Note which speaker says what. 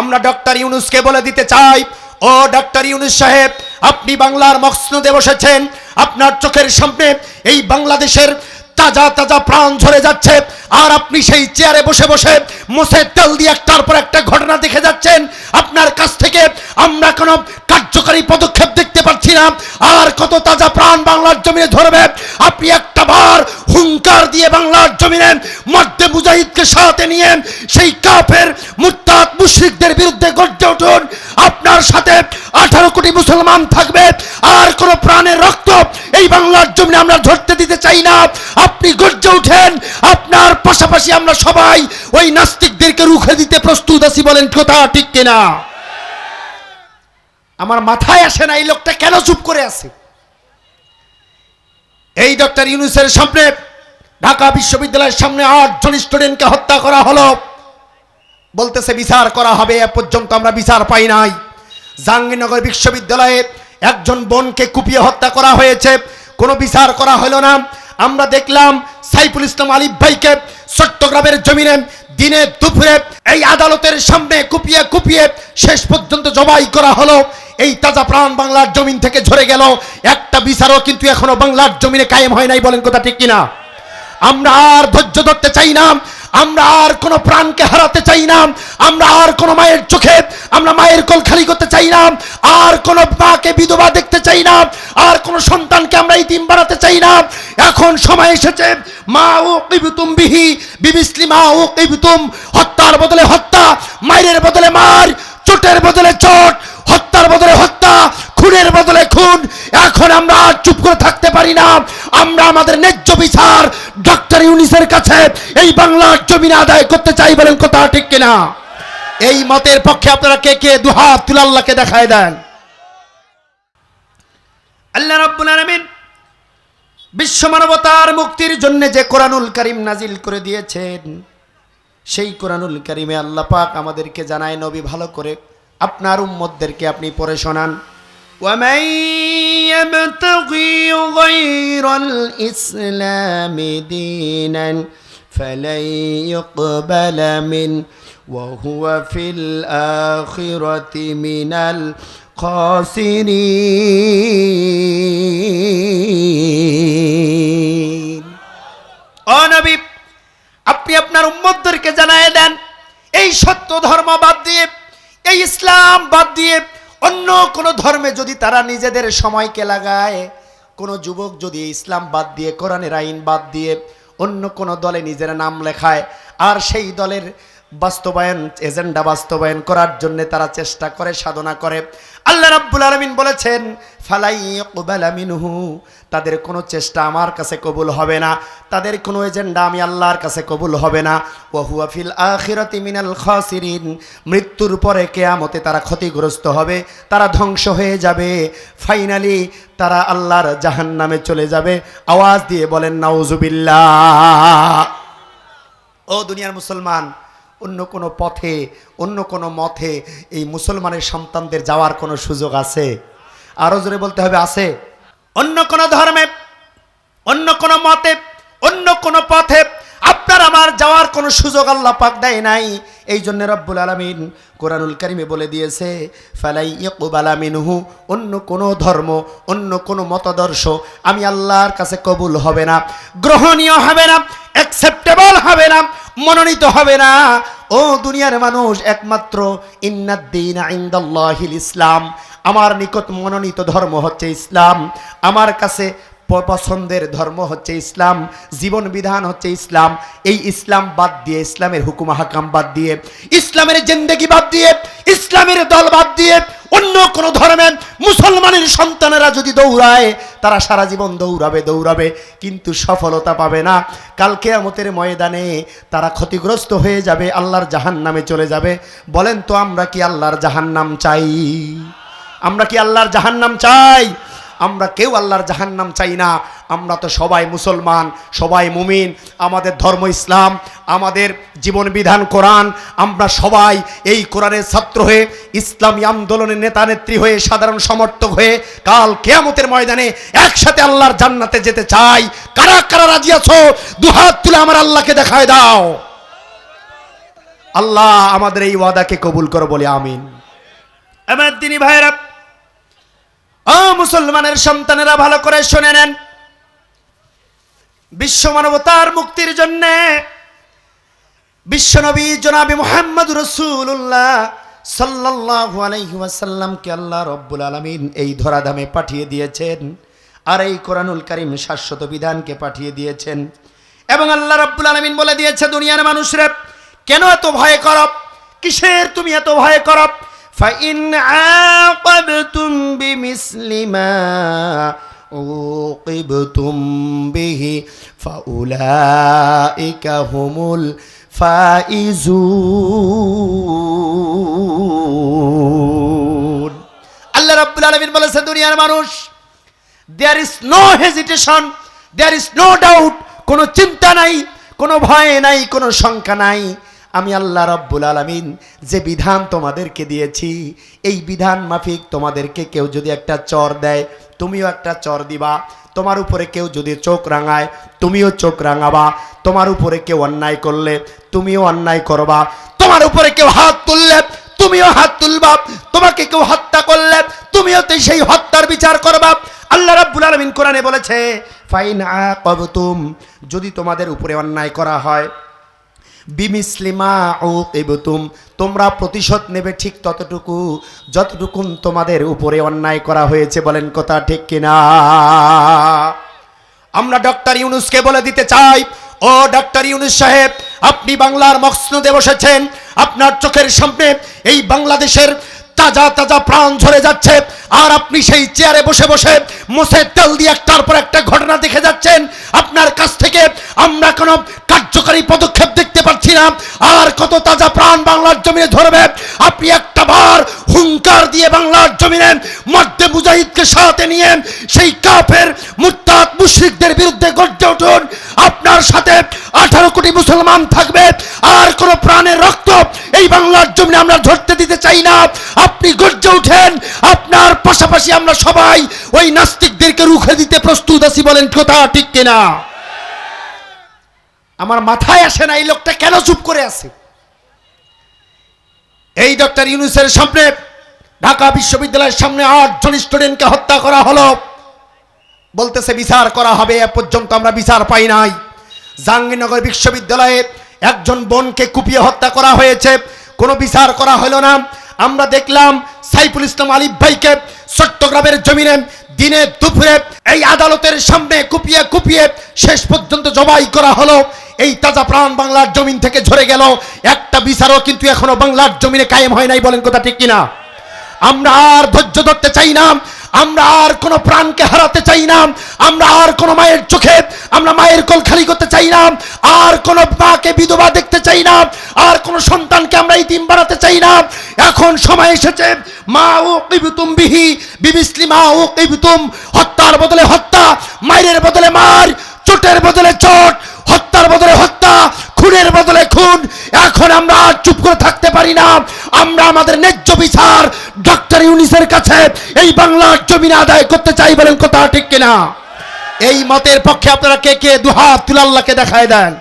Speaker 1: আমরা ডক্টর ইউনুসকে বলে দিতে চাই, ও ডক্টর ইউনুস সাহেব, আপনি বাংলার মসনদে বসেছেন, আপনার চোখের সামনে এই বাংলাদেশের তাজা তাজা প্রাণ ঝরে যাচ্ছে, আর আপনি সেই চেয়ারে বসে বসে মুসে তেল দিয়ে একটার পর একটা ঘটনা দেখে যাচ্ছেন। আপনার কাছ থেকে আমরা কোনো কার্যকারী পাচ্ছি না আর কত তাজা প্রাণ বাংলার জমিনে ধরবে। আপনি একটা বার হুঙ্কার দিয়ে বাংলার জমিনে মধ্যে মুজাহিদকে সাথে নিয়ে সেই কাফের মুত্তাদ মুশরিকদের বিরুদ্ধে গর্জে উঠুন। আপনার সাথে আঠারো কোটি মুসলমান থাকবে, আর কোন প্রাণের রক্ত এই বাংলার জমিনে আমরা ধরতে দিতে চাই না। আপনি গর্জে উঠেন, আপনার পাশাপাশি আমরা সবাই ওই নাস্তিকদেরকে রুখে দিতে প্রস্তুত আছি বলেন কথা ঠিক কিনা? আমার মাথায় আসে না এই লোকটা কেন চুপ করে আছে? এই ডক্টর ইউনুসের সামনে ঢাকা বিশ্ববিদ্যালয়ের সামনে আটজন স্টুডেন্টকে হত্যা করা হলো। বলতেছে, বিচার করা হবে, এ পর্যন্ত আমরা বিচার পাই নাই। জাহাঙ্গীরনগর বিশ্ববিদ্যালয়ে একজন বোনকে কুপিয়ে হত্যা করা হয়েছে। কোনো বিচার করা হলো না। আমরা দেখলাম সাইফুল ইসলাম আলিফ ভাইকে চট্টগ্রামের জমিনে দিনে দুপুরে এই আদালতের সামনে কুপিয়ে কুপিয়ে শেষ পর্যন্ত জবাই করা হলো। এই তাজা প্রাণ বাংলার জমিন থেকে ঝরে গেল। একটা বিচারও কিন্তু এখনও বাংলার জমিনে কায়েম হয় নাই বলেন কথা ঠিক কিনা? আমরা আর ধৈর্য ধরতে চাই না। আমরা আর কোনো প্রাণকে হারাতে চাই না। আমরা আর কোনো মায়ের চোখে, আমরা মায়ের কোল খালি করতে চাই না। আর কোনো মাকে বিধবা দেখতে চাই না। আর কোনো সন্তানকে আমরা এই ইতিম বানাতে চাই না। এখন সময় এসেছে। মা ও কিবতুম বিহি বিবিসলি মা ও কিবতুম। হত্যার বদলে হত্যা মায়ের বদলে মার, চোটের বদলে চোট, হত্যার বদলে হত্যা, খুনের বদলে খুন। এখন আমরা চুপ করে থাকতে পারি না। আমরা আমাদের ন্যায্য বিচার ডক্টর ইউনিসের কাছে এই বাংলার জমিনে আদায় করতে চাই বলেন কথা ঠিক কিনা? এই মতের পক্ষে আপনারা কে কে দুহাত তুলে আল্লাহকে দেখায় দেন? আল্লাহ রাব্বুল আলামিন বিশ্ব মানবতার মুক্তির জন্য যে কোরআনুল কারীম নাজিল করে দিয়েছেন সেই কোরআনুল কারিমে আল্লাহ পাক আমাদেরকে জানায় নবী ভালো করে আপনার উম্মতদেরকে আপনি পড়ে শোনান ومن يبتغي غير الإسلام دينا فلن يقبل منه وهو في الآخرة من খসিরিন। আপনি আপনার উম্মদদেরকে জানায় দেন, এই সত্য ধর্ম বাদ দিয়ে, এই ইসলাম বাদ দিয়ে অন্য কোনো ধর্মে যদি তারা নিজেদের সময়কে লাগায়, কোনো যুবক যদি ইসলাম বাদ দিয়ে, কোরআনের আইন বাদ দিয়ে অন্য কোনো দলে নিজের নাম লেখায়, আর সেই দলের বাস্তবায়ন, এজেন্ডা বাস্তবায়ন করার জন্য তারা চেষ্টা করে, সাধনা করে। আল্লাহ রাব্বুল আলামিন বলেছেন, ফালাই মিনহু। তাদের কোনো চেষ্টা আমার কাছে কবুল হবে না। তাদের কোনো এজেন্ডা আমি আল্লাহর কাছে কবুল হবে না। ওহুয়া ফিল আখিরাতি মিনাল খাসিরিন। মৃত্যুর পরে কেয়ামতে তারা ক্ষতিগ্রস্ত হবে, তারা ধ্বংস হয়ে যাবে। ফাইনালি তারা আল্লাহর জাহান্নামে চলে যাবে। আওয়াজ দিয়ে বলেন, নাউজুবিল্লাহ। ও দুনিয়ার মুসলমান অন্য কোনো পথে, অন্য কোনো মথে এই মুসলমানের সন্তানদের যাওয়ার কোনো সুযোগ আছে? আরও জোরে বলতে হবে, আছে। অন্য কোনো ধর্মে, অন্য কোনো মতে, অন্য কোনো পথে আপনার আমার যাওয়ার কোনো সুযোগ আল্লাহ পাক দেয় নাই। এই জন্য রব্বুল আলমিন কোরআনুল কারিমে বলে দিয়েছে, ফালাই ইকুবাল আমিনহু অন্য কোনো ধর্ম, অন্য কোনো মতাদর্শ আমি আল্লাহর কাছে কবুল হবে না, গ্রহণীয় হবে না অ্যাকসেপ্টেবল হবে না মনোনীত হবে না। ও দুনিয়ার মানুষ, একমাত্র আইন্দাল্লাহিল ইসলাম। আমার নিকট মনোনীত ধর্ম হচ্ছে ইসলাম। আমার কাছে পছন্দের ধর্ম হচ্ছে ইসলাম। জীবন বিধান হচ্ছে ইসলাম। এই ইসলাম বাদ দিয়ে, ইসলামের হুকুম হাকাম বাদ দিয়ে, ইসলামের জেন্দেগি বাদ দিয়ে ইসলামের দল বাদ দিয়ে অন্য কোনো ধর্মের মুসলমানের সন্তানেরা যদি দৌড়ায়, তারা সারা জীবন দৌড়াবে দৌড়াবে, কিন্তু সফলতা পাবে না। কালকে আমতের ময়দানে তারা ক্ষতিগ্রস্ত হয়ে যাবে, আল্লাহর জাহান নামে চলে যাবে। বলেন তো, আমরা কি আল্লাহর জাহান নাম চাই? আমরা কি আল্লাহর জাহান নাম চাই? আমরা কেউ আল্লাহর জাহান্নাম চাই না। আমরা তো সবাই মুসলমান, সবাই মুমিন। আমাদের ধর্ম ইসলাম, আমাদের জীবন বিধান কোরআন। আমরা সবাই এই কোরআনের ছাত্র হয়ে, ইসলামী আন্দোলনের নেতা নেত্রী হয়ে, সাধারণ সমর্থক হয়ে, কাল কেয়ামতের ময়দানে একসাথে আল্লাহর জান্নাতে যেতে চাই। কারা কারা রাজি আছো? দুহাত তুলে আমার আল্লাহকে দেখায় দাও। আল্লাহ আমাদের এই ওয়াদাকে কবুল করো বলে, আমিন। আমার দিনী ভাইরা ও মুসলমানের সন্তানেরা ভালো করে শুনে নেন। বিশ্ব মানবতার মুক্তির জন্য বিশ্বনবী জনাবি মোহাম্মদ রসুল্লাহ সাল্লাল্লাহু আলাইহি ওয়াসাল্লামকে আল্লাহ রব্বুল আলামিন এই ধরাধামে পাঠিয়ে দিয়েছেন আর এই কোরআনুল কারীম শাশ্বত বিধানকে পাঠিয়ে দিয়েছেন। এবং আল্লাহ রব্বুল আলামিন বলে দিয়েছে, দুনিয়ার মানুষরা, কেন এত ভয় করব কিসের তুমি এত ভয় করব ফাইন আকাবতুম বিমিসলি মা উকিবতুম বিহি ফাউলাইকা হুমুল ফাইজুন আল্লাহ রাব্বুল আলামিন বলেছে দুনিয়ার মানুষ there is no hesitation there is no doubt কোনো চিন্তা নাই, কোনো ভয় নাই, কোনো শঙ্কা নাই। আমি আল্লাহ রব্বুল আলামিন যে বিধান তোমাদেরকে দিয়েছি, এই বিধান মাফিক তোমাদেরকে কেউ যদি একটা চর দেয়, তুমিও একটা চর দিবা। তোমার উপরে কেউ যদি চোখ রাঙায়, তুমিও চোখ রাঙাবা। তোমার উপরে কেউ অন্যায় করলে, তুমিও অন্যায় করবা। তোমার উপরে কেউ হাত তুললে, তুমিও হাত তুলবা। তোমাকে কেউ হত্যা করলে, তুমিও তো সেই হত্যার বিচার করবা। আল্লাহ রাব্বুল আলামিন কোরআনে বলেছে, ফাইন আকাবতুম যদি তোমাদের উপরে অন্যায় করা হয় বিমিসলিমা ও তোমরা প্রতিশোধ নেবে ঠিক ততটুকু যতটুকু তোমাদের উপরে অন্যায় করা হয়েছে, বলেন কথা ঠিক কিনা? আমরা ডক্টর ইউনুসকে বলে দিতে চাই, ও ডক্টর ইউনুস সাহেব, আপনি বাংলার মকসনদে বসেছেন, আপনার চোখের সামনে এই বাংলাদেশের তাজা তাজা প্রাণ ঝরে যাচ্ছে। আর আপনি সেই চেয়ারে বসে বসে মোষের তেল দিয়ে একটার পর একটা ঘটনা দেখে যাচ্ছেন। আপনার কাছ থেকে আমরা কোনো কার্যকারী পদক্ষেপ দেখতে পাচ্ছি না। আর কত তাজা প্রাণ বাংলার জমিনে ধরবে। আপনি একটা বার হুঙ্কার দিয়ে বাংলার জমিনে মধ্যে মুজাহিদকে সাথে নিয়ে সেই কাফের মুত্তাদ মুশরিকদের বিরুদ্ধে গর্জে উঠুন। আপনার সাথে আঠারো কোটি মুসলমান থাকবে। আর কোন প্রাণের রক্ত এই বাংলার জমিনে আমরা ধরতে দিতে চাই না। আপনি গর্জে উঠেন আপনার পাশাপাশি আমরা সবাই ওই নাস্তিকদেরকে রুখে দিতে প্রস্তুত আছি বলেন কথা ঠিক কিনা? আমার মাথায় আসে না এই লোকটা কেন চুপ করে আছে? এই ডক্টর ইউনুসের সামনে ঢাকা বিশ্ববিদ্যালয়ের সামনে আটজন স্টুডেন্টকে হত্যা করা হলো। বলতেছে বিচার করা হবে, এ পর্যন্ত আমরা বিচার পাই নাই। জাহাঙ্গীরনগর বিশ্ববিদ্যালয়ে একজন বোনকে কুপিয়ে হত্যা করা হয়েছে। কোনো বিচার করা হলো না। আমরা দেখলাম সাইফুল ইসলাম আলিফ ভাইকে চট্টগ্রামের জমিনে দিনে দুপুরে এই আদালতের সামনে কুপিয়ে কুপিয়ে শেষ পর্যন্ত জবাই করা হলো। এই তাজা প্রাণ বাংলার জমিন থেকে ঝরে গেল। একটা বিচারও কিন্তু এখনও বাংলার জমিনে কায়েম হয় নাই বলেন কথা ঠিক কিনা। আমরা আর ধৈর্য ধরতে চাই না। আমরা আর কোনো প্রাণকে হারাতে চাই না। আমরা আর কোনো মায়ের চোখে, আমরা মায়ের কোল খালি করতে চাই না। আর কোনো মাকে বিধবা দেখতে চাই না। আর কোনো সন্তানকে আমরা ইতিম বানাতে চাই না। এখন সময় এসেছে। মা ও কিবতুম বিহি, বিবিসলি মা ও কিবতুম। হত্যার বদলে হত্যা, মায়ের বদলে মার, চোটের বদলে চোট, হত্যার বদলে হত্যা, খুনের বদলে খুন। এখন আমরা চুপ করে থাকতে পারি না। আমরা আমাদের ইউনিসের কাছে এই বাংলার জমিন আদায় করতে চাই বলেন কথা ঠিক কিনা? এই মতের পক্ষে আপনারা কে কে দুহাত তুলাল্লাহকে দেখায় দেন?